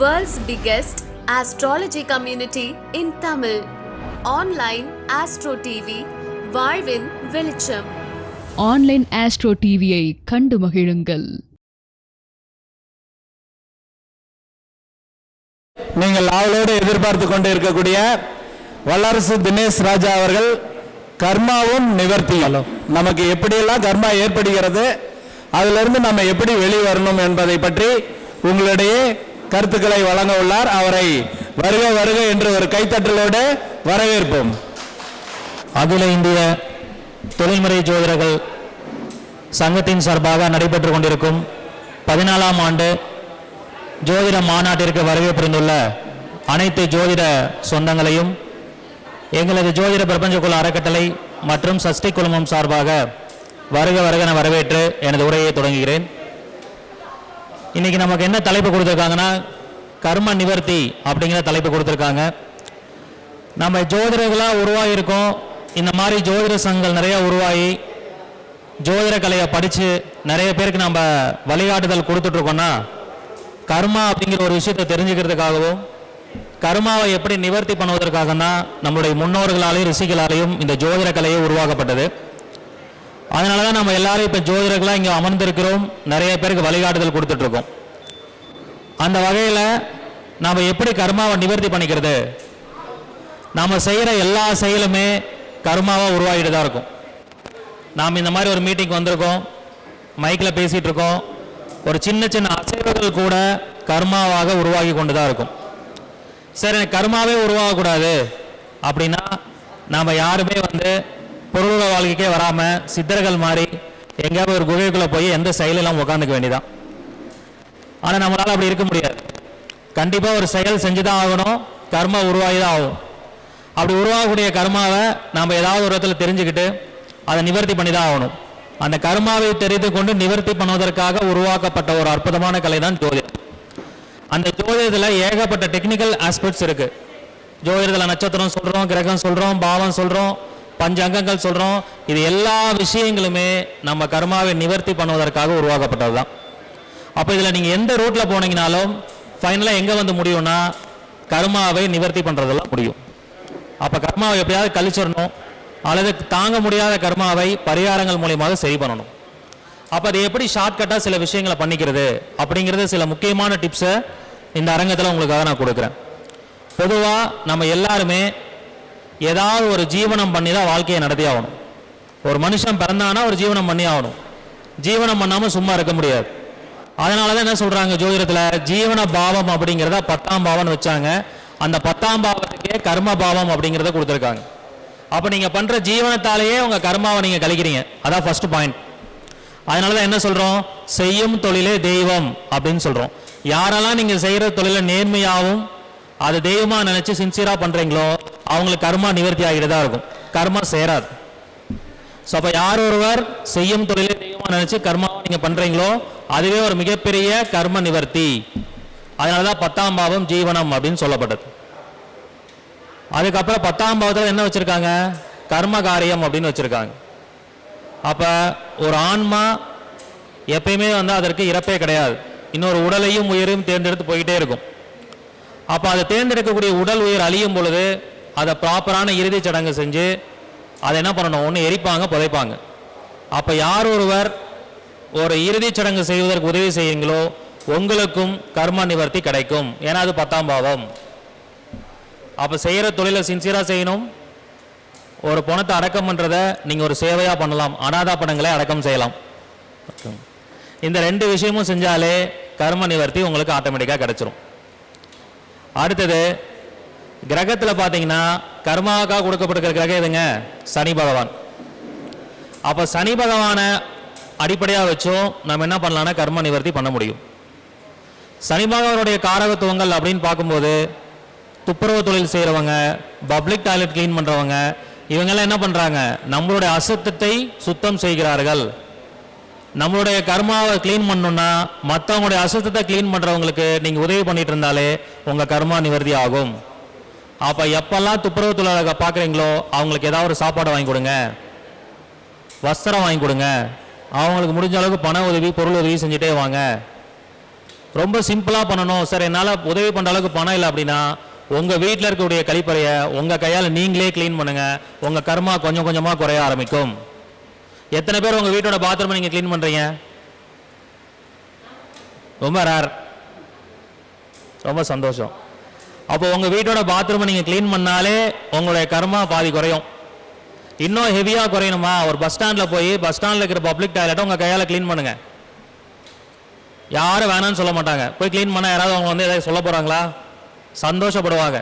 World's biggest astrology community in Tamil. Online Astro TV, வாழ்வின் வெளிச்சம். Online astro டிவியை கண்டு மகிழுங்கள். நீங்கள் ஆவலோடு எதிர்பார்த்து கொண்டு இருக்கக்கூடிய வல்லரசு தினேஷ் ராஜா அவர்கள் கர்மாவும் நிவர்த்தியும். நமக்கு எப்படியெல்லாம் கர்மா ஏற்படுகிறது அதிலிருந்து நம்ம எப்படி வெளிவரணும் என்பதை பற்றி உங்களிடையே கருத்துக்களை வழங்க உள்ளார். அவரை வருக வருக என்று ஒரு கைத்தட்டலோடு வரவேற்போம். அகில இந்திய தொழில்முறை ஜோதிடர்கள் சங்கத்தின் சார்பாக நடைபெற்று கொண்டிருக்கும் பதினாலாம் ஆண்டு ஜோதிட மாநாட்டிற்கு வரவேற்பிருந்துள்ள புரிந்துள்ள அனைத்து ஜோதிட சொந்தங்களையும் எங்களது ஜோதிட பிரபஞ்சக்குழு அறக்கட்டளை மற்றும் சஷ்டி குழுமம் சார்பாக வருக வருக என வரவேற்று எனது உரையை தொடங்குகிறேன். இன்னைக்கு நமக்கு என்ன தலைப்பு கொடுத்துருக்காங்கன்னா கர்ம நிவர்த்தி அப்படிங்கிற தலைப்பு கொடுத்துருக்காங்க. நம்ம ஜோதிடர்களாக உருவாகியிருக்கோம். இந்த மாதிரி ஜோதிட சங்கங்கள் நிறைய உருவாகி ஜோதிட கலையை படித்து நிறைய பேருக்கு நம்ம வழிகாட்டுதல் கொடுத்துட்ருக்கோன்னா கர்மா அப்படிங்கிற ஒரு விஷயத்தை தெரிஞ்சுக்கிறதுக்காகவும் கர்மாவை எப்படி நிவர்த்தி பண்ணுவதற்காக தான் நம்மளுடைய முன்னோர்களாலேயும் ரிஷிகளாலேயும் இந்த ஜோதிட கலையை உருவாக்கப்பட்டது. அதனால தான் நம்ம எல்லாரும் இப்போ ஜோதிடர்களாக இங்கே அமர்ந்திருக்கிறோம். நிறைய பேருக்கு வழிகாட்டுதல் கொடுத்துட்ருக்கோம். அந்த வகையில் நாம் எப்படி கர்மாவை நிவர்த்தி பண்ணிக்கிறது? நாம் செய்கிற எல்லா செயலுமே கர்மாவாக உருவாகிட்டு தான் இருக்கும். நாம் இந்த மாதிரி ஒரு மீட்டிங் வந்திருக்கோம். மைக்கில் பேசிகிட்டு இருக்கோம் ஒரு சின்ன சின்ன அசைவுகள் கூட கர்மாவாக உருவாகி கொண்டு தான் இருக்கும். சரி கர்மாவே உருவாகக்கூடாது. அப்படின்னா நாம் யாருமே வந்து பொருளோட வாழ்க்கைக்கே வராமல் சித்தர்கள் மாதிரி எங்கேயாவது ஒரு குகைக்குள்ளே போய் எந்த செயலெல்லாம் உட்காந்துக்க வேண்டியதான் ஆனால் நம்மளால் அப்படி இருக்க முடியாது. கண்டிப்பாக ஒரு செயல் செஞ்சு தான் ஆகணும் கர்மா உருவாகி தான் ஆகும். அப்படி உருவாகக்கூடிய கர்மாவை நம்ம ஏதாவது ஒரு இடத்துல தெரிஞ்சுக்கிட்டு அதை நிவர்த்தி பண்ணி தான் ஆகணும். அந்த கர்மாவை தெரிந்து கொண்டு நிவர்த்தி பண்ணுவதற்காக உருவாக்கப்பட்ட ஒரு அற்புதமான கலை தான் ஜோதிடம். அந்த ஜோதிடத்தில் ஏகப்பட்ட டெக்னிக்கல் ஆஸ்பெக்ட்ஸ் இருக்குது ஜோதிடத்தில் நட்சத்திரம் சொல்கிறோம் கிரகம் சொல்கிறோம் பாவம் சொல்கிறோம் பஞ்சங்கங்கள் சொல்கிறோம் இது எல்லா விஷயங்களுமே நம்ம கர்மாவை நிவர்த்தி பண்ணுவதற்காக உருவாக்கப்பட்டது தான் அப்போ இதில் நீங்கள் எந்த ரூட்டில் போனீங்கனாலும் ஃபைனலாக எங்கே வந்து முடியும்னா கர்மாவை நிவர்த்தி பண்ணுறதெல்லாம் முடியும். அப்போ கர்மாவை எப்படியாவது கழிச்சிடணும் அல்லது தாங்க முடியாத கர்மாவை பரிகாரங்கள் மூலியமாக சரி பண்ணணும். அப்போ அது எப்படி ஷார்ட்கட்டாக சில விஷயங்களை பண்ணிக்கிறது அப்படிங்கிறது சில முக்கியமான டிப்ஸை இந்த அரங்கத்தில் உங்களுக்காக நான் கொடுக்குறேன். பொதுவாக நம்ம எல்லாருமே ஏதாவது ஒரு ஜீவனம் பண்ணி தான் வாழ்க்கையை நடத்தி ஆகணும். ஒரு மனுஷன் பிறந்தானா ஒரு ஜீவனம் பண்ணி ஆகணும். ஜீவனம் பண்ணாமல் சும்மா இருக்க முடியாது. அதனால தான் என்ன சொல்கிறாங்க ஜோதிடத்தில்? ஜீவன பாவம் அப்படிங்கிறத பத்தாம் பாவம்னு வச்சாங்க. அந்த பத்தாம் பாவத்துக்கே கர்ம பாவம் அப்படிங்கிறத கொடுத்துருக்காங்க. அப்போ நீங்கள் பண்ணுற ஜீவனத்தாலேயே உங்கள் கர்மாவை நீங்கள் கழிக்கிறீங்க. அதான் ஃபர்ஸ்ட் பாயிண்ட் அதனால தான் என்ன சொல்கிறோம் செய்யும் தொழிலே தெய்வம் அப்படின்னு சொல்கிறோம் யாரெல்லாம் நீங்கள் செய்கிற தொழிலை நேர்மையாகவும் அது தெய்வமாக நினச்சி சின்சியராக பண்ணுறீங்களோ அவங்களுக்கு கர்மா நிவர்த்தி ஆகிட்டு தான் இருக்கும். கர்மா சேராது. ஸோ அப்போ யார் ஒருவர் செய்யும் தொழிலே தெய்வமாக நினச்சி கர்மாவை நீங்கள் பண்ணுறீங்களோ அதுவே ஒரு மிகப்பெரிய கர்ம நிவர்த்தி. அதனால தான் பத்தாம் பாவம் ஜீவனம் அப்படின்னு சொல்லப்பட்டது. அதுக்கப்புறம் பத்தாம் பாவத்தில் என்ன வச்சுருக்காங்க? கர்ம காரியம் அப்படின்னு வச்சுருக்காங்க. அப்போ ஒரு ஆன்மா எப்பயுமே வந்து அதற்கு இறப்பே கிடையாது. இன்னொரு உடலையும் உயிரையும் தேர்ந்தெடுத்து போயிட்டே இருக்கும். அப்போ அதை தேர்ந்தெடுக்கக்கூடிய உடல் உயிர் அழியும் பொழுது அதை ப்ராப்பரான இறுதிச் சடங்கு செஞ்சு அதை என்ன பண்ணணும்? ஒன்று எரிப்பாங்க புதைப்பாங்க. அப்போ யார் ஒருவர் ஒரு இறுதிச் சடங்கு செய்வதற்கு உதவி செய்யுங்களோ உங்களுக்கும் கர்ம நிவர்த்தி கிடைக்கும். ஏன்னா அது பத்தாம் பாவம். அப்போ செய்கிற தொழிலை சின்சியராக செய்யணும். ஒரு பணத்தை அடக்கம் பண்ணுறதை நீங்கள் ஒரு சேவையாக பண்ணலாம். அனாதா பணங்களை அடக்கம் செய்யலாம். இந்த ரெண்டு விஷயமும் செஞ்சாலே கர்ம நிவர்த்தி உங்களுக்கு ஆட்டோமேட்டிக்காக கிடைச்சிரும். அடுத்தது கிரகத்தில் பார்த்தீங்கன்னா கர்மாவுக்காக கொடுக்கப்பட்டிருக்கிற கிரகம் எதுங்க? சனி பகவான். அப்போ சனி பகவானை அடிப்படையாக வச்சும் நம்ம என்ன பண்ணலாம்னா கர்ம நிவர்த்தி பண்ண முடியும். சனி பகவானுடைய காரகத்துவங்கள் அப்படின்னு பார்க்கும்போது துப்புரவு தொழில் செய்கிறவங்க பப்ளிக் டாய்லெட் க்ளீன் பண்ணுறவங்க இவங்கெல்லாம் என்ன பண்ணுறாங்க நம்மளுடைய அசத்தத்தை சுத்தம் செய்கிறார்கள். நம்மளுடைய கர்மாவை க்ளீன் பண்ணணும்னா மற்றவங்களுடைய அசுத்தத்தை க்ளீன் பண்ணுறவங்களுக்கு நீங்கள் உதவி பண்ணிட்டு இருந்தாலே உங்கள் கர்மா நிவர்த்தி ஆகும். அப்போ எப்பெல்லாம் துப்புரவு தொழிலாளர்களை பார்க்குறீங்களோ அவங்களுக்கு ஏதாவது ஒரு சாப்பாடு வாங்கி கொடுங்க. வஸ்திரம் வாங்கி கொடுங்க. அவங்களுக்கு முடிஞ்ச அளவுக்கு பண உதவி பொருள் உதவி செஞ்சுட்டே வாங்க. ரொம்ப சிம்பிளாக பண்ணணும். சார் என்னால் உதவி பண்ணுற அளவுக்கு பணம் இல்லை அப்படின்னா உங்கள் வீட்டில் இருக்கக்கூடிய கழிப்பறையை உங்கள் கையால் நீங்களே க்ளீன் பண்ணுங்கள் உங்கள் கர்மா கொஞ்சம் கொஞ்சமாக குறைய ஆரம்பிக்கும். எத்தனை பேர் உங்கள் வீட்டோட பாத்ரூமை நீங்கள் க்ளீன் பண்ணுறீங்க ரொம்ப ரேர் ரொம்ப சந்தோஷம். அப்போ உங்கள் வீட்டோட பாத்ரூமை நீங்கள் க்ளீன் பண்ணாலே உங்களுடைய கர்மா பாதி குறையும். இன்னும் ஹெவியாக குறையணுமா? ஒரு பஸ் ஸ்டாண்டில் போய் பஸ் ஸ்டாண்டில் இருக்கிற பப்ளிக் டாய்லெட்டை உங்கள் கையால் க்ளீன் பண்ணுங்க. யாரும் வேணாம்னு சொல்ல மாட்டாங்க. போய் க்ளீன் பண்ண யாராவது அவங்க வந்து ஏதாவது சொல்ல போகிறாங்களா சந்தோஷப்படுவாங்க.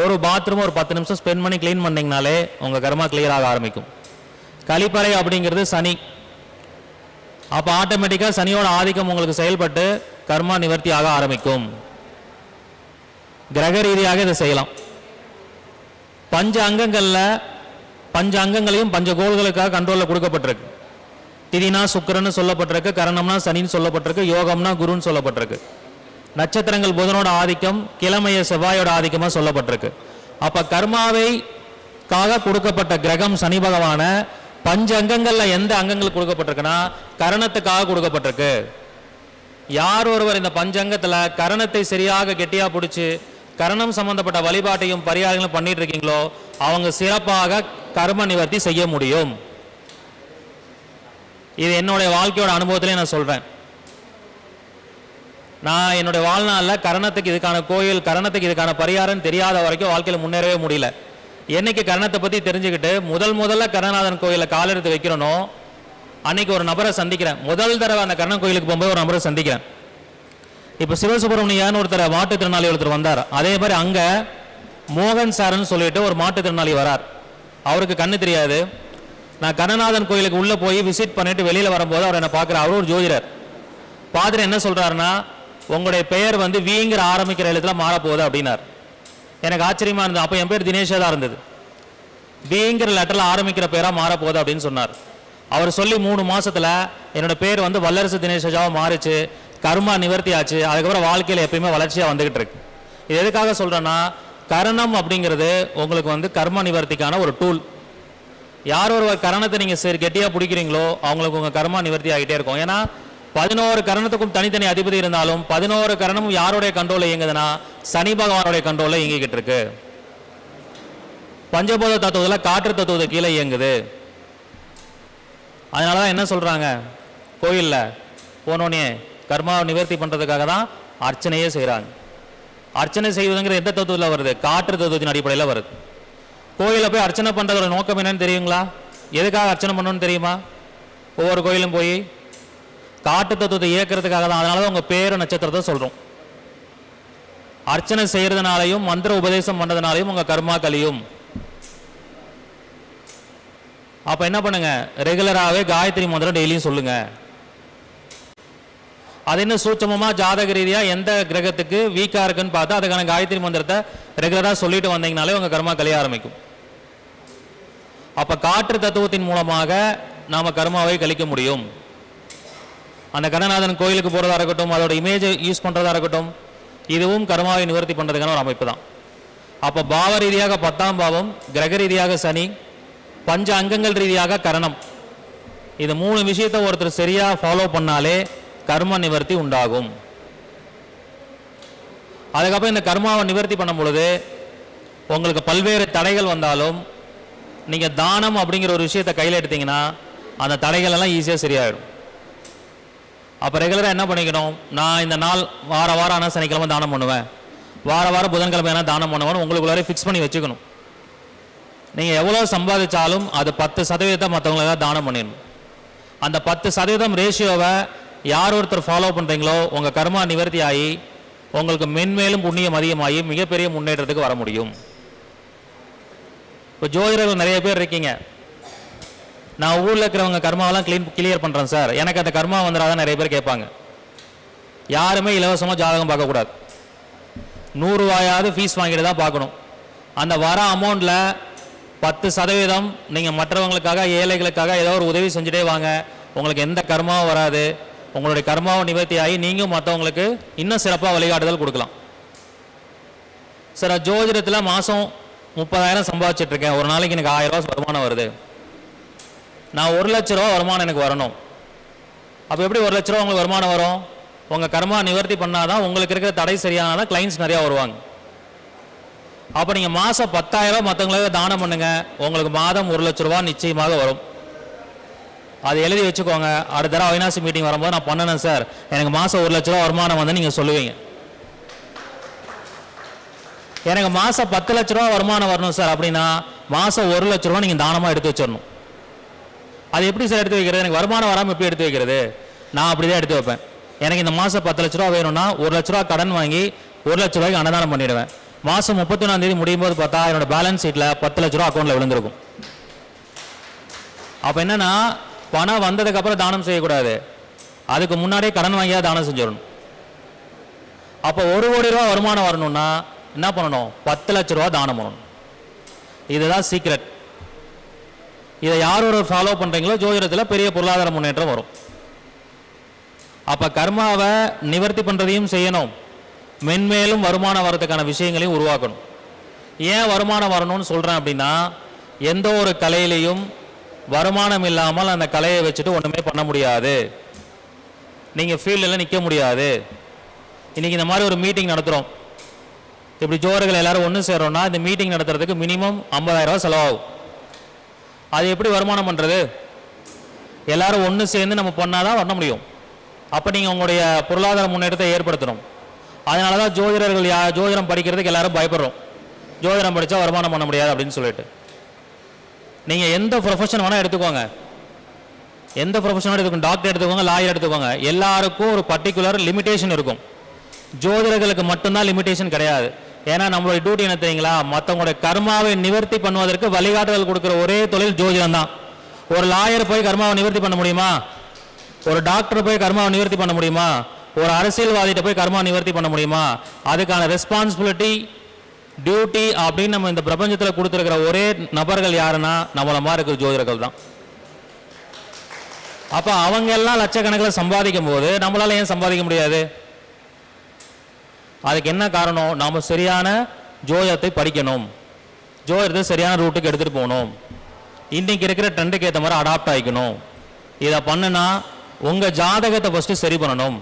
ஒரு பாத்ரூம் ஒரு பத்து நிமிஷம் ஸ்பெண்ட் பண்ணி க்ளீன் பண்ணிங்கனாலே உங்கள் கர்மா clear ஆக ஆரம்பிக்கும். கழிப்பறை அப்படிங்கிறது சனி. அப்போ ஆட்டோமேட்டிக்காக சனியோட ஆதிக்கம் உங்களுக்கு செயல்பட்டு கர்மா நிவர்த்தி ஆக ஆரம்பிக்கும். கிரக ரீதியாக இதை செய்யலாம். பஞ்ச அங்கங்களில் பஞ்ச அங்கங்களையும் பஞ்ச கோள்களுக்காக கண்ட்ரோலில் கொடுக்கப்பட்டிருக்கு. திதினா சுக்கிரன்னு சொல்லப்பட்டிருக்கு கரணம்னா சனின்னு சொல்லப்பட்டிருக்கு யோகம்னா குருன்னு சொல்லப்பட்டிருக்கு. நட்சத்திரங்கள் புதனோட ஆதிக்கம் கிழமைய செவ்வாயோட ஆதிக்கமா சொல்லப்பட்டிருக்கு. அப்ப கர்மாவை காக கொடுக்கப்பட்ட கிரகம் சனி பகவான பஞ்ச அங்கங்கள்ல எந்த அங்கங்கள் கொடுக்கப்பட்டிருக்குன்னா கரணத்துக்காக கொடுக்கப்பட்டிருக்கு. யார் ஒருவர் இந்த பஞ்சங்கத்தில் கரணத்தை சரியாக கெட்டியா பிடிச்சு கரணம் சம்பந்தப்பட்ட வழிபாட்டையும் பரிகாரங்களும் பண்ணிட்டு இருக்கீங்களோ அவங்க சிறப்பாக கர்ம நிவர்த்தி செய்ய முடியும். இது என்னுடைய வாழ்க்கையோட அனுபவத்திலே நான் சொல்றேன். நான் என்னுடைய வாழ்நாளில் கரணத்துக்கு இதுக்கான கோயில் கரணத்துக்கு இதுக்கான பரிகாரம் தெரியாத வரைக்கும் வாழ்க்கையில் முன்னேறவே முடியல. என்னைக்கு கரணத்தை பற்றி தெரிஞ்சுக்கிட்டு முதல் முதல்ல கரணநாதன் கோயிலில் காலெடுத்து வைக்கிறனோ அன்னைக்கு ஒரு நபரை சந்திக்கிறேன். முதல் தடவை அந்த கரணன் கோயிலுக்கு போகும்போது ஒரு நபரை சந்திக்கிறேன். இப்போ சிவசுப்பிரமணியான்னு ஒருத்தர் மாற்றுத்திறனாளி ஒருத்தர் வந்தார். அதே மாதிரி அங்கே மோகன் சார்னு சொல்லிட்டு ஒரு மாற்றுத்திறனாளி வரார். அவருக்கு கண்ணு தெரியாது. நான் கணநாதன் கோயிலுக்கு உள்ளே போய் விசிட் பண்ணிட்டு வெளியில் வரும்போது அவர் என்னை பார்க்குற அவரும் ஒரு ஜோதிடர். பாதிரி என்ன சொல்கிறாருன்னா உங்களுடைய பெயர் வந்து வீங்கிற ஆரம்பிக்கிற எழுத்துல மாறப்போகுது அப்படின்னார். எனக்கு ஆச்சரியமா இருந்தது. அப்போ என் பேர் தினேஷாக தான் இருந்தது. வீங்கிற லெட்டரில் ஆரம்பிக்கிற பேராக மாறப்போகுது அப்படின்னு சொன்னார். அவர் சொல்லி மூணு மாதத்தில் என்னோட பேர் வந்து வல்லரசு தினேஷாவாக மாறிச்சு. கர்மா நிவர்த்தி ஆச்சு அதுக்கப்புறம் வாழ்க்கையில் எப்பயுமே வளர்ச்சியாக வந்துகிட்டு இருக்கு. இது எதுக்காக சொல்கிறேன்னா கரணம் அப்படிங்கிறது உங்களுக்கு வந்து கர்ம நிவர்த்திக்கான ஒரு டூல் யார் ஒருவர் கரணத்தை நீங்கள் சரி கெட்டியா பிடிக்கிறீங்களோ அவங்களுக்கு உங்கள் கர்மா நிவர்த்தி ஆகிட்டே இருக்கும். ஏன்னா பதினோரு கரணத்துக்கும் தனித்தனி அதிபதி இருந்தாலும் பதினோரு கரணமும் யாருடைய கண்ட்ரோலில் இயங்குதுன்னா சனி பகவானுடைய கண்ட்ரோலில் இயங்கிக்கிட்டு இருக்கு. பஞ்சபோத தத்துவத்தில் காற்று தத்துவத்தை கீழே இயங்குது. அதனால தான் என்ன சொல்கிறாங்க கோயிலில் போனோடனே கர்மாவை நிவர்த்தி பண்றதுக்காக தான் அர்ச்சனையே செய்கிறாங்க அர்ச்சனை செய்வதுங்கிற எந்த தத்துவத்தில் வருது? காற்று தத்துவத்தின் அடிப்படையில் வருது. கோயிலில் போய் அர்ச்சனை பண்ணுறதோட நோக்கம் என்னன்னு தெரியுங்களா? எதுக்காக அர்ச்சனை பண்ணணும்னு தெரியுமா? ஒவ்வொரு கோயிலும் போய் காட்டு தத்துவத்தை இயக்கிறதுக்காக தான். அதனால தான் உங்கள் பேரு நட்சத்திரத்தை சொல்கிறோம் அர்ச்சனை செய்கிறதுனாலையும் மந்திர உபதேசம் பண்ணதுனாலையும் உங்கள் கர்மா கலியும். அப்போ என்ன பண்ணுங்க? ரெகுலராகவே காயத்ரி மந்திரம் டெய்லியும் சொல்லுங்க. அது என்ன சூட்சமமாக ஜாதக ரீதியாக எந்த கிரகத்துக்கு வீக்காக இருக்குன்னு பார்த்து அதுக்கான காயத்ரி மந்திரத்தை ரெகுலராக சொல்லிட்டு வந்தீங்கனாலே உங்கள் கர்மா கழிய ஆரம்பிக்கும். அப்போ காற்று தத்துவத்தின் மூலமாக நாம் கர்மாவை கழிக்க முடியும். அந்த கடநாதன் கோயிலுக்கு போகிறதா இருக்கட்டும் அதோட இமேஜை யூஸ் பண்ணுறதா இருக்கட்டும் இதுவும் கர்மாவை நிவர்த்தி பண்ணுறதுக்கான ஒரு அமைப்பு தான். அப்போ பாவ ரீதியாக பத்தாம் பாவம் கிரக ரீதியாக சனி பஞ்ச அங்கங்கள் ரீதியாக கரணம். இது மூணு விஷயத்தை ஒருத்தர் சரியாக ஃபாலோ பண்ணாலே கர்ம நிவர்த்தி உண்டாகும். அதுக்கப்புறம் இந்த கர்மாவை நிவர்த்தி பண்ணும் பொழுது உங்களுக்கு பல்வேறு தடைகள் வந்தாலும் நீங்கள் தானம் அப்படிங்கிற ஒரு விஷயத்தை கையில் எடுத்தீங்கன்னா அந்த தடைகள் எல்லாம் ஈஸியாக சரியாயிடும். அப்போ ரெகுலராக என்ன பண்ணிக்கணும்? நான் இந்த நாள் வார வாரம் ஆனால் சனிக்கிழமை தானம் பண்ணுவேன். வார வாரம் புதன்கிழமை ஆனால் தானம் பண்ணுவேன்னு உங்களுக்குள்ளாரே ஃபிக்ஸ் பண்ணி வச்சுக்கணும். நீங்கள் எவ்வளோ சம்பாதிச்சாலும் அது பத்து சதவீதத்தை மற்றவங்களுக்காக தானம் பண்ணிடணும். அந்த பத்து சதவீதம் ரேஷியோவை யார் ஒருத்தர் ஃபாலோ பண்ணுறீங்களோ உங்கள் கர்மா நிவர்த்தி ஆகி உங்களுக்கு மென்மேலும் புண்ணியம் அதிகமாகி மிகப்பெரிய முன்னேற்றத்துக்கு வர முடியும். இப்போ ஜோதிடர்கள் நிறைய பேர் இருக்கீங்க. நான் ஊரில் இருக்கிறவங்க கர்மாவெல்லாம் க்ளீன் கிளியர் பண்ணுறேன் சார். எனக்கு அந்த கர்மா வந்துடாதான் நிறைய பேர் கேட்பாங்க. யாருமே இலவசமாக ஜாதகம் பார்க்கக்கூடாது. நூறுரூவாயாவது ஃபீஸ் வாங்கிட்டு தான் பார்க்கணும். அந்த வர அமௌண்ட்டில் பத்து சதவீதம் நீங்கள் மற்றவங்களுக்காக ஏழைகளுக்காக ஏதோ ஒரு உதவி செஞ்சுட்டே வாங்க. உங்களுக்கு எந்த கர்மாவும் வராது. உங்களுடைய கர்மாவை நிவர்த்தி ஆகி நீங்கள் மற்றவங்களுக்கு இன்னும் சிறப்பாக வழிகாட்டுதல் கொடுக்கலாம். சார் ஜோதிடத்தில் மாதம் முப்பதாயிரம் சம்பாதிச்சிட்ருக்கேன். ஒரு நாளைக்கு எனக்கு ஆயிரம் ரூபா வருமானம் வருது. நான் ஒரு லட்ச ரூபா வருமானம் எனக்கு வரணும். அப்போ எப்படி ஒரு லட்ச ரூபா உங்களுக்கு வருமானம் வரும்? உங்கள் கர்மா நிவர்த்தி பண்ணாதான் உங்களுக்கு இருக்கிற தடை சரியானாதான் கிளைண்ட்ஸ் நிறையா வருவாங்க. அப்போ நீங்கள் மாதம் பத்தாயிரம் ரூபா மற்றவங்களுக்கு தானம் பண்ணுங்கள் உங்களுக்கு மாதம் ஒரு லட்ச ரூபா நிச்சயமாக வரும். அது எழுதி வச்சுக்கோங்க. அடுத்த தடவை அவினாசி மீட்டிங் வரும்போது நான் பண்ணணும் சார் எனக்கு மாதம் ஒரு லட்ச ரூபா வருமானம் வந்து நீங்கள் சொல்லுவீங்க. எனக்கு மாதம் பத்து லட்ச ரூபா வருமானம் வரணும் சார் அப்படின்னா மாதம் ஒரு லட்ச ரூபா நீங்கள் தானமாக எடுத்து வச்சிடணும். அது எப்படி சார் எடுத்து வைக்கிறது? எனக்கு வருமானம் வராமல் எப்படி எடுத்து வைக்கிறது? நான் அப்படி தான் எடுத்து வைப்பேன். எனக்கு இந்த மாதம் பத்து லட்ச ரூபா வேணும்னா ஒரு லட்ச ரூபா கடன் வாங்கி ஒரு லட்ச ரூபாய்க்கு அன்னதானம் பண்ணிடுவேன். மாதம் முப்பத்தொன்னாம் தேதி முடியும் போது பார்த்தா என்னோட பேலன்ஸ் ஷீட்டில் பத்து லட்ச ரூபா அக்கௌண்ட்டில் விழுந்திருக்கும். அப்போ என்னன்னா பணம் வந்ததுக்கு அப்புறம் தானம் செய்யக்கூடாது. அதுக்கு முன்னாடியே கடன் வாங்கியா தானம் செஞ்சிடணும். அப்போ ஒரு கோடி ரூபா வருமானம் வரணும்னா என்ன பண்ணணும்? பத்து லட்ச ரூபா தானம் பண்ணணும். இதுதான் சீக்ரெட் இதை யார் ஒரு ஃபாலோ பண்றீங்களோ ஜோதிடத்தில் பெரிய பொருளாதார முன்னேற்றம் வரும். அப்ப கர்மாவை நிவர்த்தி பண்றதையும் செய்யணும். மென்மேலும் வருமானம் வரதுக்கான விஷயங்களையும் உருவாக்கணும். ஏன் வருமானம் வரணும்னு சொல்றேன் அப்படின்னா எந்த ஒரு கலையிலையும் வருமானம் இல்லாமல் அந்த கலையை வச்சுட்டு ஒன்றுமே பண்ண முடியாது. நீங்கள் ஃபீல்டில் நிற்க முடியாது. இன்றைக்கி இந்த மாதிரி ஒரு மீட்டிங் நடத்துகிறோம் இப்படி ஜோர்கள் எல்லாரும் ஒன்று சேரோம்னா இந்த மீட்டிங் நடத்துறதுக்கு மினிமம் ஐம்பதாயிரரூவா செலவாகும். அது எப்படி வருமானம் பண்ணுறது எல்லாரும் ஒன்று சேர்ந்து நம்ம பண்ணால் தான் பண்ண முடியும். அப்போ நீங்கள் உங்களுடைய பொருளாதார முன்னேற்றத்தை ஏற்படுத்தணும். அதனால தான் ஜோதிடர்கள் யா ஜோதிடம் படிக்கிறதுக்கு எல்லாரும் பயப்படுறோம். ஜோதிடம் படித்தா வருமானம் பண்ண முடியாது அப்படின்னு சொல்லிட்டு. நீங்கள் எந்த ப்ரொஃபஷன் வேணால் எடுத்துக்கோங்க. எந்த ப்ரொஃபஷனாக எடுத்துக்கோங்க. டாக்டர் எடுத்துக்கோங்க லாயர் எடுத்துக்கோங்க. எல்லாருக்கும் ஒரு பர்டிகுலர் லிமிடேஷன் இருக்கும். ஜோதிடர்களுக்கு மட்டும்தான் லிமிடேஷன் கிடையாது. ஏன்னா நம்மளுடைய டியூட்டி என்ன தெரியுங்களா? மற்றவங்களுடைய கர்மாவை நிவர்த்தி பண்ணுவதற்கு வழிகாட்டுதல் கொடுக்குற ஒரே தொழில் ஜோதிடம் தான். ஒரு லாயர் போய் கர்மாவை நிவர்த்தி பண்ண முடியுமா? ஒரு டாக்டர் போய் கர்மாவை நிவர்த்தி பண்ண முடியுமா? ஒரு அரசியல்வாதிகிட்ட போய் கர்மா நிவர்த்தி பண்ண முடியுமா? அதுக்கான ரெஸ்பான்சிபிலிட்டி டியூட்டி அப்படின்னு நம்ம இந்த பிரபஞ்சத்தில் கொடுத்துருக்கிற ஒரே நபர்கள் யாருன்னா நம்மள மாதிரி இருக்கிற ஜோதிடர்கள் தான். அப்போ அவங்க எல்லாம் லட்சக்கணக்கில் சம்பாதிக்கும் போது நம்மளால ஏன் சம்பாதிக்க முடியாது? அதுக்கு என்ன காரணம்? நாம் சரியான ஜோதிடத்தை படிக்கணும். ஜோதிடத்தை சரியான ரூட்டுக்கு எடுத்துகிட்டு போகணும். இன்றைக்கி இருக்கிற ட்ரெண்டுக்கு ஏற்ற மாதிரி அடாப்ட் ஆகிக்கணும். இதை பண்ணுனா உங்கள் ஜாதகத்தை ஃபஸ்ட்டு சரி பண்ணணும்.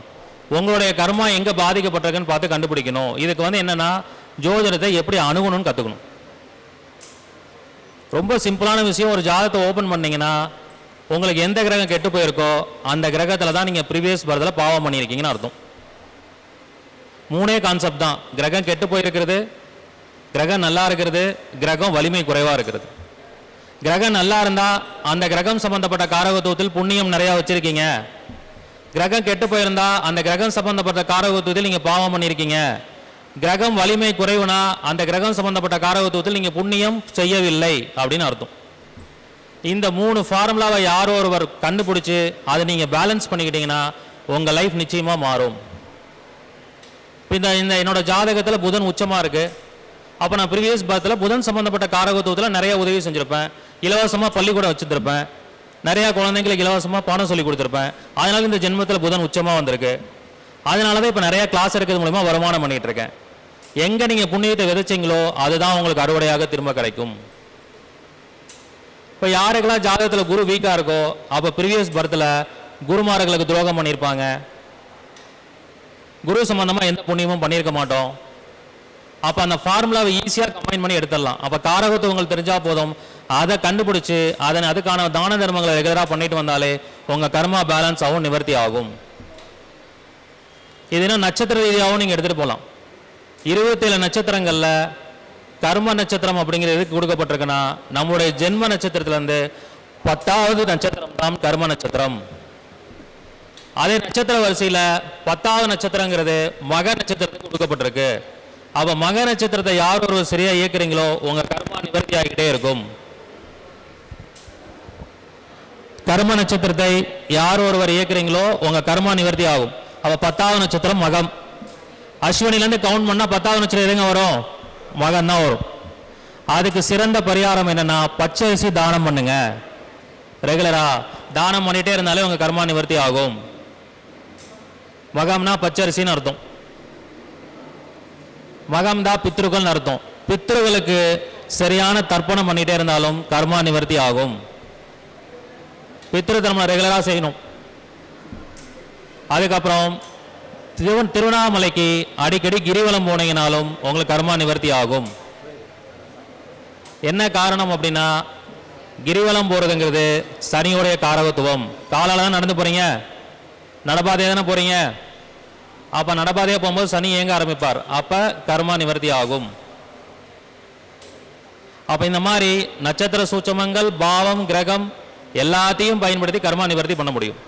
உங்களுடைய கர்மா எங்க பாதிக்கப்பட்டிருக்குன்னு பார்த்து கண்டுபிடிக்கணும். இதுக்கு வந்து என்னன்னா ஜோதிடத்தை எப்படி அணுகணும்னு கத்துக்கணும். ரொம்ப சிம்பிளான விஷயம் ஒரு ஜாதகத்தை ஓபன் பண்ணீங்கன்னா உங்களுக்கு எந்த கிரகம் கெட்டு போயிருக்கோ அந்த கிரகத்துல தான் நீங்க ப்ரீவியஸ் பர்த்தில் பாவம் பண்ணியிருக்கீங்கன்னு அர்த்தம். மூணே கான்செப்ட் தான். கிரகம் கெட்டு போயிருக்கிறது கிரகம் நல்லா இருக்கிறது கிரகம் வலிமை குறைவா இருக்கிறது. கிரகம் நல்லா இருந்தா அந்த கிரகம் சம்பந்தப்பட்ட காரகத்துவத்தில் புண்ணியம் நிறைய வச்சிருக்கீங்க. கிரகம் கெட்டு போயிருந்தா அந்த கிரகம் சம்பந்தப்பட்ட காரகத்துவத்தில் நீங்க பாவம் பண்ணியிருக்கீங்க. கிரகம் வலிமை குறைவுனா அந்த கிரகம் சம்பந்தப்பட்ட காரகத்துவத்தில் நீங்க புண்ணியம் செய்யவில்லை அப்படின்னு அர்த்தம். இந்த மூணு ஃபார்முலாவை யாரோ ஒருவர் கண்டுபிடிச்சு அதை நீங்க பேலன்ஸ் பண்ணிக்கிட்டீங்கன்னா உங்க லைஃப் நிச்சயமா மாறும். இந்த இந்த என்னோட ஜாதகத்தில் புதன் உச்சமா இருக்கு. அப்போ நான் ப்ரீவியஸ் பர்த்தில் புதன் சம்பந்தப்பட்ட காரகத்துவத்தில் நிறைய உதவி செஞ்சிருப்பேன். இலவசமாக பள்ளிக்கூடம் வச்சுருப்பேன் நிறைய குழந்தைங்களுக்கு இலவசமா பணம் சொல்லி கொடுத்துருப்பேன். அதனால இந்த ஜென்மத்தில் புதன் உச்சமா வந்திருக்கு. அதனால தான் இப்போ நிறைய கிளாஸ் எடுக்கிறது மூலமா வருமானம் பண்ணிட்டு இருக்கேன். எங்க நீங்க புண்ணியத்தை விதைச்சீங்களோ அதுதான் உங்களுக்கு அறுவடையாக திரும்ப கிடைக்கும். இப்போ யாருக்கெல்லாம் ஜாதகத்தில் குரு வீக்கா இருக்கோ அப்போ ப்ரீவியஸ் பர்த்தில் குருமார்களுக்கு துரோகம் பண்ணியிருப்பாங்க குரு சம்பந்தமா எந்த புண்ணியமும் பண்ணியிருக்க மாட்டோம். அப்போ அந்த ஃபார்முலாவை ஈஸியா கம்பைன் பண்ணி எடுத்துடலாம். அப்போ காரகத்துவங்கள் தெரிஞ்சா போதும். அதை கண்டுபிடிச்சு அதன் அதுக்கான தான தர்மங்களை ரெகுலராக பண்ணிட்டு வந்தாலே உங்கள் கர்மா பேலன்ஸ் ஆகும் நிவர்த்தி ஆகும். இது இன்னும் நட்சத்திர ரீதியாகவும் நீங்கள் எடுத்துகிட்டு போகலாம் இருபத்தேழு நட்சத்திரங்களில் கர்ம நட்சத்திரம் அப்படிங்கிறது எதுக்கு கொடுக்கப்பட்டிருக்குன்னா நம்முடைய ஜென்ம நட்சத்திரத்திலேருந்து பத்தாவது நட்சத்திரம் தான் கர்ம நட்சத்திரம். அதே நட்சத்திர வரிசையில் பத்தாவது நட்சத்திரங்கிறது மக நட்சத்திரத்துக்கு கொடுக்கப்பட்டிருக்கு. அப்போ மக நட்சத்திரத்தை யார் ஒருவர் சரியாக இயக்குறீங்களோ உங்கள் கர்மா நிவர்த்தி ஆகிட்டே இருக்கும். கர்ம நட்சத்திரத்தை யார் ஒருவர் இயக்குறீங்களோ உங்கள் கர்மா நிவர்த்தி ஆகும். அவள் பத்தாவது நட்சத்திரம் மகம். அஸ்வினிலேருந்து கவுண்ட் பண்ணால் பத்தாவது நட்சத்திரம் எதுங்க வரும்? மகம் தான் வரும். அதுக்கு சிறந்த பரிகாரம் என்னென்னா பச்சை அரிசி தானம் பண்ணுங்க. ரெகுலராக தானம் பண்ணிகிட்டே இருந்தாலே உங்கள் கர்மா நிவர்த்தி ஆகும். மகம்னா பச்சரிசின்னு அர்த்தம். மகம் தான் பித்ருக்கள்னு அர்த்தம். பித்ருகளுக்கு சரியான தர்ப்பணம் பண்ணிகிட்டே இருந்தாலும் கர்மா நிவர்த்தி ஆகும். பித்ரு தர்மம் ரெகுலராக செய்யணும். அதுக்கப்புறம் திரு திருவண்ணாமலைக்கு அடிக்கடி கிரிவலம் போனீங்கனாலும் உங்களுக்கு கர்மா நிவர்த்தி ஆகும். என்ன காரணம் அப்படின்னா கிரிவலம் போகிறதுங்கிறது சனியோடைய காரகத்துவம். காலால் தான் நடந்து போகிறீங்க நடப்பாதையாக தானே போகிறீங்க அப்போ நடப்பாதையாக போகும்போது சனி ஏங்க ஆரம்பிப்பார். அப்போ கர்மா நிவர்த்தி ஆகும். அப்போ இந்த மாதிரி நட்சத்திர சூட்சமங்கள் பாவம் கிரகம் எல்லாத்தையும் பயன்படுத்தி கர்மா நிவர்த்தி பண்ண முடியும்.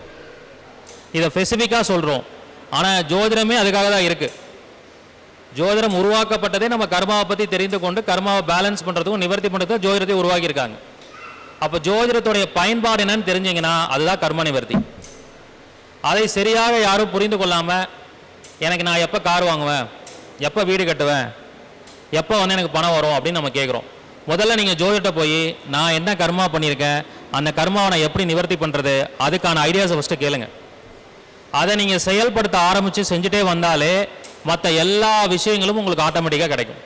இதை ஸ்பெசிஃபிக்காக சொல்கிறோம் ஆனால் ஜோதிடமே அதுக்காக தான் இருக்குது ஜோதிடம் உருவாக்கப்பட்டதே நம்ம கர்மாவை பற்றி தெரிந்து கொண்டு கர்மாவை பேலன்ஸ் பண்ணுறதுக்கும் நிவர்த்தி பண்ணுறதுக்கும் ஜோதிடத்தை உருவாக்கியிருக்காங்க. அப்போ ஜோதிடத்துடைய பயன்பாடு என்னன்னு தெரிஞ்சிங்கன்னா அதுதான் கர்ம நிவர்த்தி. அதை சரியாக யாரும் புரிந்து கொள்ளாமல் எனக்கு நான் எப்போ கார் வாங்குவேன்? எப்போ வீடு கட்டுவேன்? எப்போ வந்து எனக்கு பணம் வரும்? அப்படின்னு நம்ம கேட்குறோம் முதல்ல நீங்கள் ஜோதிட்ட போய் நான் என்ன கர்மா பண்ணியிருக்கேன்? அந்த கர்மாவை நான் எப்படி நிவர்த்தி பண்ணுறது அதுக்கான ஐடியாஸை ஃபஸ்ட்டு கேளுங்க. அதை நீங்கள் செயல்படுத்த ஆரம்பித்து செஞ்சுட்டே வந்தாலே மற்ற எல்லா விஷயங்களும் உங்களுக்கு ஆட்டோமேட்டிக்காக கிடைக்கும்.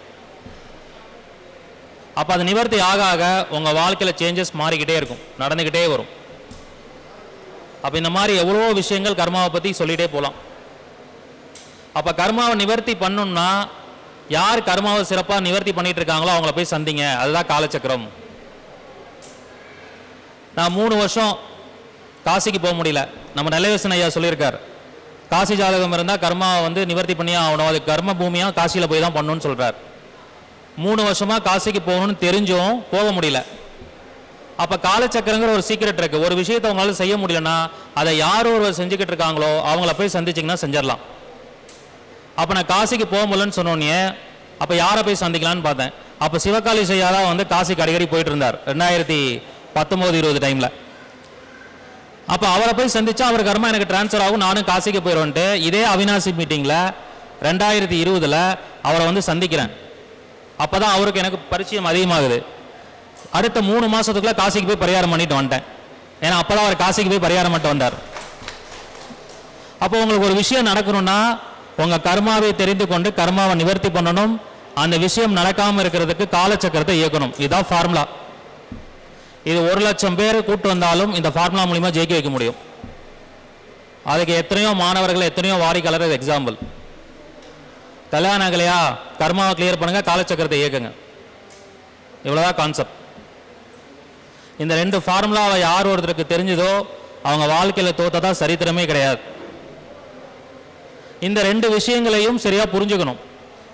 அப்போ அது நிவர்த்தி ஆக ஆக உங்கள் வாழ்க்கையில் சேஞ்சஸ் மாறிக்கிட்டே இருக்கும். நடந்துக்கிட்டே வரும். அப்போ இந்த மாதிரி எவ்வளோ விஷயங்கள் கர்மாவை பற்றி சொல்லிகிட்டே போகலாம் அப்போ கர்மாவை நிவர்த்தி பண்ணணும்னா யார் கர்மாவை சிறப்பாக நிவர்த்தி பண்ணிகிட்டு இருக்காங்களோ அவங்கள போய் சந்திங்க. அதுதான் காலச்சக்கரம். நான் மூணு வருஷம் காசிக்கு போக முடியல. நம்ம நல்லவேசன் ஐயா சொல்லியிருக்கார். காசி ஜாதகம் இருந்தால் கர்மாவை வந்து நிவர்த்தி பண்ணியே ஆகணும். அது கர்ம பூமியாக காசியில் போய் தான் பண்ணணும்னு சொல்கிறார் மூணு வருஷமாக காசிக்கு போகணும்னு தெரிஞ்சும் போக முடியல. அப்போ காலச்சக்கரங்கிற ஒரு சீக்கிரட் இருக்குது ஒரு விஷயத்தை அவங்களால செய்ய முடியலன்னா அதை யார் ஒருவர் செஞ்சுக்கிட்டு இருக்காங்களோ அவங்கள போய் சந்திச்சிங்கன்னா செஞ்சிடலாம். அப்போ நான் காசிக்கு போக முடியலன்னு சொன்னோன்னே அப்போ யாரை போய் சந்திக்கலான்னு பார்த்தேன். அப்போ சிவகாளி செய்யாதான் வந்து காசிக்கு அடிக்கடி போயிட்டு இருந்தார். ரெண்டாயிரத்தி பத்தொம்போது இருபது டைமில் அப்போ அவரை போய் சந்திச்சா அவர் கர்மா எனக்கு ட்ரான்ஸ்ஃபர் ஆகும் நானும் காசிக்கு போயிடுவேன்ட்டு இதே அவினாசி மீட்டிங்கில் ரெண்டாயிரத்தி இருபதில் அவரை வந்து சந்திக்கிறேன். அப்போ தான் அவருக்கு எனக்கு பரிச்சயம் அதிகமாகுது. அடுத்த மூணு மாதத்துக்குள்ளே காசிக்கு போய் பரிகாரம் பண்ணிட்டு வந்துட்டேன். ஏன்னா அப்போ தான் அவர் காசிக்கு போய் பரிகாரம் பண்ணிட்டு வந்தார். அப்போ உங்களுக்கு ஒரு விஷயம் நடக்கணும்னா உங்கள் கர்மாவை தெரிந்து கொண்டு கர்மாவை நிவர்த்தி பண்ணணும். அந்த விஷயம் நடக்காமல் இருக்கிறதுக்கு காலச்சக்கரத்தை இயக்கணும். இதுதான் ஃபார்முலா இது ஒரு லட்சம் பேர் கூட்டு வந்தாலும் இந்த ஃபார்முலா மூலிமா ஜெயிக்க வைக்க முடியும். அதுக்கு எத்தனையோ மாணவர்கள் எத்தனையோ வாடிக்கையாளர் எக்ஸாம்பிள் கல்யாணம் ஆகலையா? கர்மாவை கிளியர் பண்ணுங்க காலச்சக்கரத்தை இயக்குங்க. இவ்வளோதான் கான்செப்ட் இந்த ரெண்டு ஃபார்முலாவை யார் ஒருத்தருக்கு தெரிஞ்சதோ அவங்க வாழ்க்கையில் தோத்ததா சரித்திரமே கிடையாது. இந்த ரெண்டு விஷயங்களையும் சரியா புரிஞ்சுக்கணும்.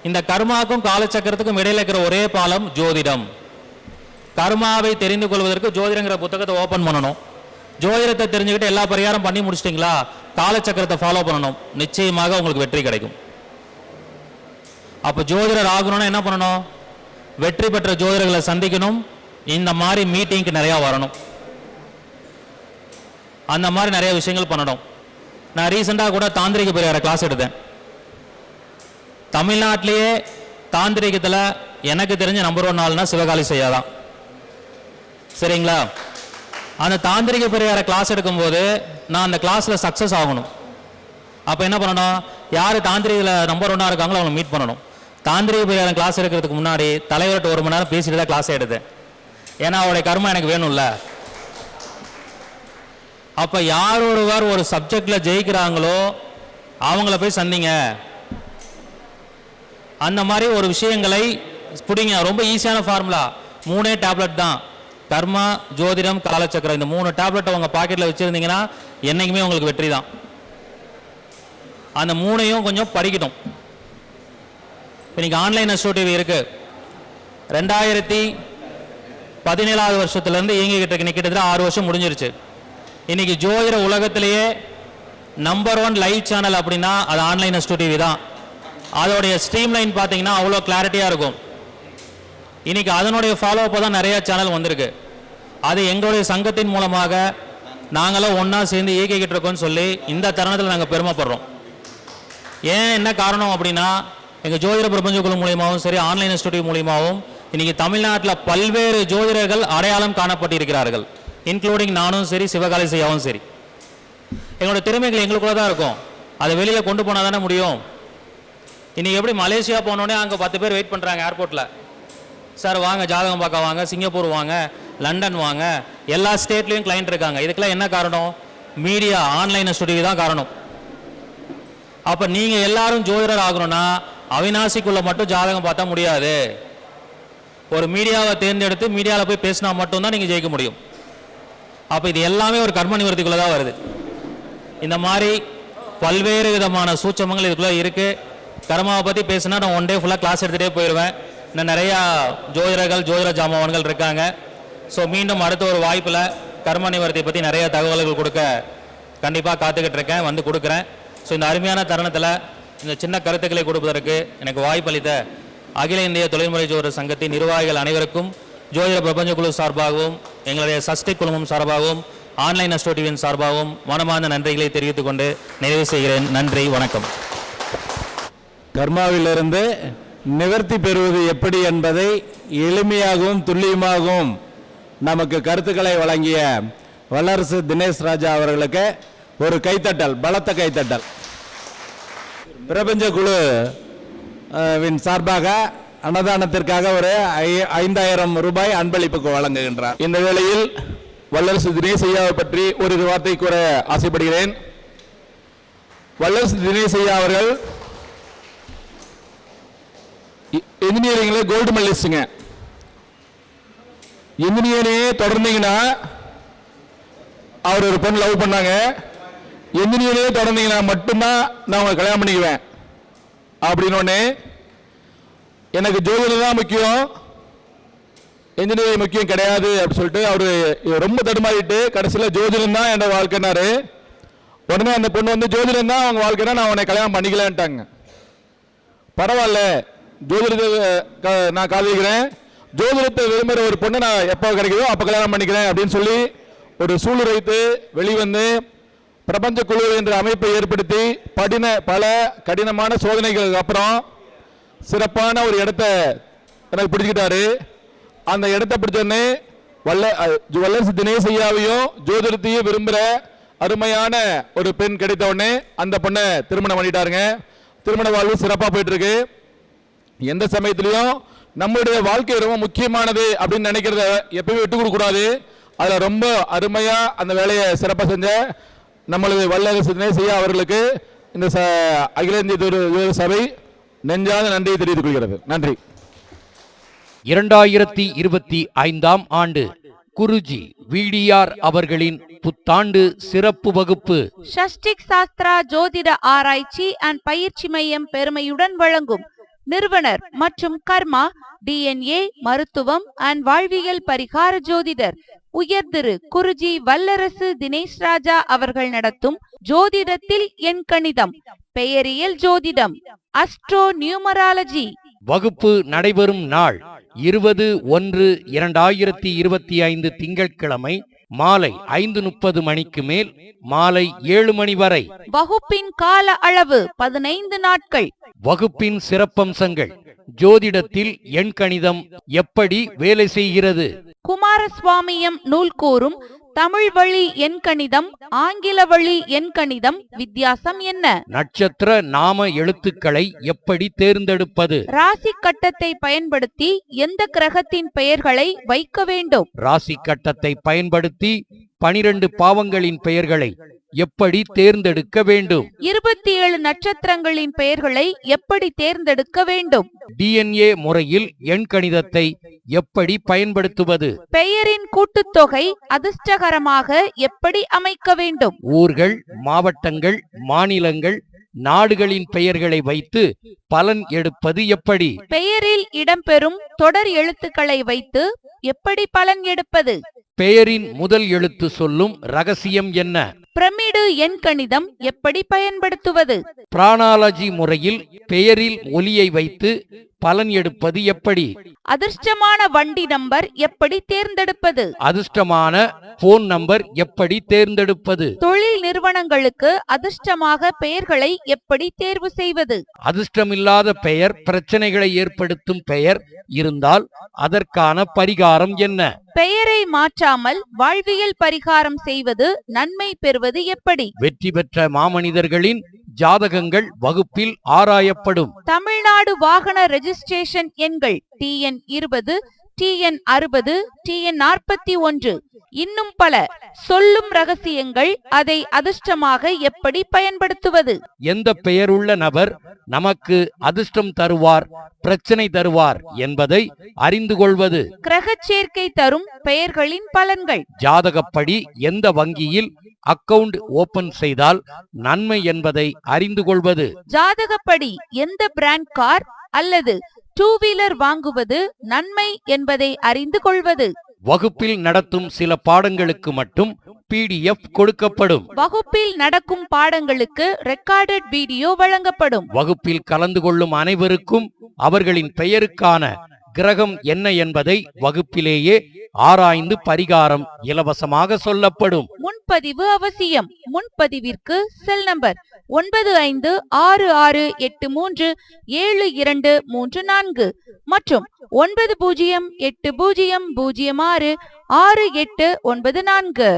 இந்த கர்மாக்கும் காலச்சக்கரத்துக்கும் இடையில இருக்கிற ஒரே பாலம் ஜோதிடம். கர்மாவை தெரிந்து கொள்வதற்கு ஜோதிடங்கிற புத்தகத்தை ஓப்பன் பண்ணணும். ஜோதிடத்தை தெரிஞ்சுக்கிட்டு எல்லா பரிகாரம் பண்ணி முடிச்சிட்டிங்களா? காலச்சக்கரத்தை ஃபாலோ பண்ணணும். நிச்சயமாக உங்களுக்கு வெற்றி கிடைக்கும். அப்போ ஜோதிடர் ஆகணும்னா என்ன பண்ணணும்? வெற்றி பெற்ற ஜோதிடர்களை சந்திக்கணும். இந்த மாதிரி மீட்டிங்க்கு நிறையா வரணும். அந்த மாதிரி நிறைய விஷயங்கள் பண்ணணும். நான் ரீசெண்டாக கூட தாந்திரிக பரிகார கிளாஸ் எடுத்தேன். தமிழ்நாட்டிலேயே தாந்திரிகத்தில் எனக்கு தெரிஞ்ச நம்பர் ஒன் ஆள்னா சிவகாளி செய்யாதான் சரிங்களா? அந்த தாந்திரிக பரிகார கிளாஸ் எடுக்கும்போது நான் அந்த கிளாஸில் சக்ஸஸ் ஆகணும். அப்போ என்ன பண்ணணும்? யார் தாந்திரிகில் நம்பர் ஒன்னாக இருக்காங்களோ அவங்களை மீட் பண்ணணும். தாந்திரிக பரிகாரம் கிளாஸ் எடுக்கிறதுக்கு முன்னாடி தலைவர்கிட்ட ஒரு மணி நேரம் பேசிட்டு தான் கிளாஸ் எடுத்தேன். ஏன்னா அவருடைய கர்மம் எனக்கு வேணும்ல. அப்ப யார் ஒருவர் ஒரு சப்ஜெக்ட்ல ஜெயிக்கிறாங்களோ அவங்கள போய் சந்திங்க. அந்த மாதிரி ஒரு விஷயங்களை பிடிங்க. ரொம்ப ஈஸியான ஃபார்முலா மூணே டேப்லெட் தான். கர்மா ஜோதிடம் காலச்சக்கரம் இந்த மூணு டேப்லெட்டை உங்கள் பாக்கெட்டில் வச்சிருந்தீங்கன்னா என்றைக்குமே உங்களுக்கு வெற்றி தான். அந்த மூணையும் கொஞ்சம் படிக்கணும் இன்றைக்கி ஆன்லைன் அஸ்ட்ரோ டிவி இருக்கு. ரெண்டாயிரத்தி பதினேழாவது வருஷத்துலேருந்து இயங்கிக்கிட்டு இருக்கு. கிட்டத்தட்ட ஆறு வருஷம் முடிஞ்சிருச்சு. இன்னைக்கு ஜோதிட உலகத்திலேயே நம்பர் ஒன் லைவ் சேனல் அப்படின்னா அது ஆன்லைன் அஸ்டோ டிவி தான். அதோடைய ஸ்ட்ரீம் லைன் பார்த்தீங்கன்னா அவ்வளோ கிளாரிட்டியாக இருக்கும். இன்னைக்கு அதனுடைய ஃபாலோ அப்போ தான் நிறையா சேனல் வந்திருக்கு. அது எங்களுடைய சங்கத்தின் மூலமாக நாங்களும் ஒன்றா சேர்ந்து இயக்கிக்கிட்டு இருக்கோம்னு சொல்லி இந்த தருணத்தில் நாங்கள் பெருமைப்படுறோம். ஏன் என்ன காரணம் அப்படின்னா எங்கள் ஜோதிட பிரபஞ்ச குழு மூலியமாகவும் சரி ஆன்லைன் ஸ்டுடியோ மூலியமாகவும் இன்றைக்கி தமிழ்நாட்டில் பல்வேறு ஜோதிடர்கள் அடையாளம் காணப்பட்டிருக்கிறார்கள். இன்க்ளூடிங் நானும் சரி சிவகாலி செய்யாவும் சரி. எங்களோட திறமைகள் எங்களுக்குள்ள தான் இருக்கும். அதை வெளியில் கொண்டு போனால் தானே முடியும். இன்றைக்கி எப்படி மலேசியா போனோடனே அங்கே பத்து பேர் வெயிட் பண்ணுறாங்க ஏர்போர்ட்டில் சார் வாங்க ஜாதகம் பார்க்க வாங்க சிங்கப்பூர் வாங்க லண்டன் வாங்க எல்லா ஸ்டேட்லேயும் கிளைண்ட் இருக்காங்க. இதுக்கெல்லாம் என்ன காரணம்? மீடியா ஆன்லைன் ஸ்டுடியோ தான் காரணம். அப்போ நீங்கள் எல்லாரும் ஜோதிடர் ஆகணும்னா அவினாசிக்குள்ளே மட்டும் ஜாதகம் பார்த்தா முடியாது. ஒரு மீடியாவை தேர்ந்தெடுத்து மீடியாவில் போய் பேசினா மட்டும்தான் நீங்கள் ஜெயிக்க முடியும். அப்போ இது எல்லாமே ஒரு கர்ம நிவர்த்திக்குள்ளே தான் வருது. இந்த மாதிரி பல்வேறு விதமான சூட்சமங்கள் இதுக்குள்ளே இருக்குது கர்மாவை பற்றி பேசினா நான் ஒன் டே ஃபுல்லாக கிளாஸ் எடுத்துகிட்டே போயிடுவேன் இன்னும் நிறையா ஜோதிடர்கள் ஜோதிட ஜாமவான்கள் இருக்காங்க. ஸோ மீண்டும் அடுத்த ஒரு வாய்ப்பில் கர்ம நிவர்த்தியை பற்றி நிறைய தகவல்கள் கொடுக்க கண்டிப்பாக காத்துக்கிட்டு இருக்கேன் வந்து கொடுக்குறேன். ஸோ இந்த அருமையான தருணத்தில் இந்த சின்ன கருத்துக்களை கொடுப்பதற்கு எனக்கு வாய்ப்பளித்த அகில இந்திய தொழில்முறை ஜோதிட சங்கத்தின் நிர்வாகிகள் அனைவருக்கும் ஜோதிட பிரபஞ்ச குழு சார்பாகவும் எங்களுடைய சஷ்டி குழுமம் சார்பாகவும் ஆன்லைன் அஸ்ட்ரோ டிவியின் சார்பாகவும் மனமார்ந்த நன்றிகளை தெரிவித்துக் கொண்டு நிறைவு செய்கிறேன். நன்றி வணக்கம். கர்மாவிலிருந்து நிவர்த்தி பெறுவது எப்படி என்பதை எளிமையாகவும் துல்லியமாகவும் நமக்கு கருத்துக்களை வழங்கிய வல்லரசு தினேஷ் ராஜா அவர்களுக்கு ஒரு கைத்தட்டல் பலத்த கைத்தட்டல். பிரபஞ்ச குழு வின் சார்பாக அன்னதானத்திற்காக ஒரு ஐ- ஐந்தாயிரம் ரூபாய் அன்பளிப்புக்கு வழங்குகின்றார். இந்த வேளையில் வல்லரசு தினேஷ் ஐயாவை பற்றி ஒரு வார்த்தை கூற ஆசைப்படுகிறேன். வல்லரசு தினேஷ் ஐயா அவர்கள் என்ஜினியரிங்கில் கோல்டு மெடலிஸ்ட்டுங்க இன்ஜினியரிங்கே தொடர்ந்தீங்கன்னா அவர் ஒரு பொண்ணு லவ் பண்ணாங்க. என்ஜினியரே தொடர்ந்தீங்கன்னா மட்டும்தான் நான் உங்களை கல்யாணம் பண்ணிக்குவேன். அப்படின்னு ஒன்று எனக்கு ஜோதிடம் தான் முக்கியம். என்ஜினியரிங் முக்கியம் கிடையாது அப்படின்னு சொல்லிட்டு அவர் ரொம்ப தடுமாறிட்டு கடைசியில் ஜோதிடம் தான் என்னோட வாழ்க்கைனாரு உடனே அந்த பொண்ணு வந்து ஜோதிடம் தான் அவங்க வாழ்க்கைனா நான் உன்னை கல்யாணம் பண்ணிக்கலான்ட்டாங்க. பரவாயில்ல. ஜோதிடத்தை நான் காதலிக்கிறேன் ஜோதிடத்தை விரும்புகிற ஒரு பொண்ணை நான் எப்போ கிடைக்குதோ அப்போ கல்யாணம் பண்ணிக்கிறேன் அப்படின்னு சொல்லி ஒரு சூழல் வைத்து வெளிவந்து பிரபஞ்ச குழு என்ற அமைப்பை ஏற்படுத்தி படின பல கடினமான சோதனைகளுக்கு அப்புறம் சிறப்பான ஒரு இடத்த எனக்கு பிடிச்சிக்கிட்டாரு. அந்த இடத்த பிடிச்சோடனே வல்ல வல்லரசு தினேஷ் ஐயாவையும் ஜோதிடத்தையும் விரும்புகிற அருமையான ஒரு பெண் கிடைத்த உடனே அந்த பொண்ணை திருமணம் பண்ணிட்டாருங்க. திருமண வாழ்வு சிறப்பாக போயிட்டுருக்கு. எந்த சமயத்திலையும் நம்மளுடைய வாழ்க்கை ரொம்ப முக்கியமானது அப்படின்னு நினைக்கிறத எப்பயுமே விட்டு கொடுக்க கூடாது அதில் ரொம்ப அருமையாக அந்த வேலையை சிறப்பாக செஞ்ச நம்மளது வல்லரசு ஐயா அவர்களுக்கு இந்த ச அகில இந்திய சபை நெஞ்சாத நன்றியை தெரிவித்துக் கொள்கிறது. நன்றி. இரண்டாயிரத்தி இருபத்தி ஐந்தாம் ஆண்டு குருஜி விடிஆர் அவர்களின் புத்தாண்டு சிறப்பு வகுப்பு. ஷஷ்டிக் சாஸ்திரா ஜோதிட ஆராய்ச்சி அண்ட் பயிற்சி மையம் பெருமையுடன் வழங்கும் நிறுவனர் மற்றும் கர்மா டிஎன்ஏ மருத்துவம் அண்ட் வாழ்வியல் பரிகார ஜோதிடர். உயர்திரு குருஜி வல்லரசு தினேஷ் ராஜா அவர்கள் நடத்தும் ஜோதிடத்தில் என் கணிதம். பெயரியல் ஜோதிடம். Astro numerology. வகுப்பு நடைபெறும் நாள் இருபது ஒன்று இரண்டாயிரத்தி இருபத்தி ஐந்து திங்கட்கிழமை மாலை ஐந்து முப்பது மணிக்கு மேல் மாலை ஏழு மணி வரை. வகுப்பின் கால அளவு பதினைந்து நாட்கள். வகுப்பின் சிறப்பம்சங்கள். ஜோதிடத்தில் எண் கணிதம் எப்படி வேலை செய்கிறது? குமாரசுவாமியம் நூல் கூறும் தமிழ் வழி எண் கணிதம் ஆங்கில வழி எண் கணிதம் வித்தியாசம் என்ன? நட்சத்திர நாம எழுத்துக்களை எப்படி தேர்ந்தெடுப்பது? ராசி கட்டத்தை பயன்படுத்தி எந்த கிரகத்தின் பெயர்களை வைக்க வேண்டும்? ராசி கட்டத்தை பயன்படுத்தி பனிரெண்டு பாவங்களின் பெயர்களை எப்படி தேர்ந்தெடுக்க வேண்டும்? இருபத்தி ஏழு நட்சத்திரங்களின் பெயர்களை எப்படி தேர்ந்தெடுக்க வேண்டும்? டிஎன்ஏ முறையில் எண் கணிதத்தை எப்படி பயன்படுத்துவது? பெயரின் கூட்டுத்தொகை அதிர்ஷ்டகரமாக எப்படி அமைக்க வேண்டும்? ஊர்கள் மாவட்டங்கள் மாநிலங்கள் நாடுகளின் பெயர்களை வைத்து பலன் எடுப்பது எப்படி? பெயரில் இடம்பெறும் தொடர் எழுத்துக்களை வைத்து எப்படி பலன் எடுப்பது? பெயரின் முதல் எழுத்து சொல்லும் ரகசியம் என்ன? பிரமிடு எண் கணிதம் எப்படி பயன்படுத்துவது? பிரானாலஜி முறையில் பெயரில் ஒலியை வைத்து பலன் எடுப்பது எப்படி? அதிர்ஷ்டமான வண்டி நம்பர் எப்படி தேர்ந்தெடுப்பது? அதிர்ஷ்டமான போன் நம்பர் எப்படி தேர்ந்தெடுப்பது? தொழில் நிறுவனங்களுக்கு அதிர்ஷ்டமாக பெயர்களை எப்படி தேர்வு செய்வது? அதிர்ஷ்டமில்லாத பெயர் பிரச்சனைகளை ஏற்படுத்தும் பெயர் இருந்தால் அதற்கான பரிகாரம் என்ன? பெயரை மாற்றாமல் வாழ்வியல் பரிகாரம் செய்வது நன்மை பெறுவது. எப்படி? வெற்றி பெற்ற மாமனிதர்களின் ஜாதகங்கள் வகுப்பில் ஆராயப்படும். தமிழ்நாடு வாகன ரெஜிஸ்ட்ரேஷன் எண்கள் டிஎன் இருபது டிஎன் அறுபது டிஎன் நாற்பத்தி ஒன்று. இன்னும் பல. சொல்லும் ரகசியங்கள் அதை அதிர்ஷ்டமாக எப்படி பயன்படுத்துவது? எந்த பெயருள்ள நபர் நமக்கு அதிர்ஷ்டம் தருவார் பிரச்சனை தருவார் என்பதை அறிந்து கொள்வது. கிரகச் சேர்க்கை தரும் பெயர்களின் பலன்கள். ஜாதகப்படி எந்த வங்கியில் அக்கவுண்ட் ஓபன் செய்தால் நன்மை என்பதை அறிந்து கொள்வது. ஜாதகப்படி எந்த பிராண்ட் கார் அல்லது டூ வீலர் வாங்குவது நன்மை என்பதை அறிந்து கொள்வது. வகுப்பில் நடத்தும் சில பாடங்களுக்கு மட்டும் பிடிஎஃப் கொடுக்கப்படும். வகுப்பில் நடக்கும் பாடங்களுக்கு ரெக்கார்டட் வீடியோ வழங்கப்படும். வகுப்பில் கலந்து கொள்ளும் அனைவருக்கும் அவர்களின் பெயருக்கான கிரகம் என்ன என்பதை வகுப்பிலேயே ஆராய்ந்து பரிகாரம் இலவசமாக சொல்லப்படும். முன்பதிவு அவசியம். முன்பதிவிற்கு செல் நம்பர் ஒன்பது ஐந்து ஆறு ஆறு எட்டு மூன்று ஏழு இரண்டு மூன்று நான்கு மற்றும் ஒன்பது பூஜ்ஜியம் எட்டு பூஜ்ஜியம் பூஜ்ஜியம் ஆறு ஆறு எட்டு ஒன்பது நான்கு.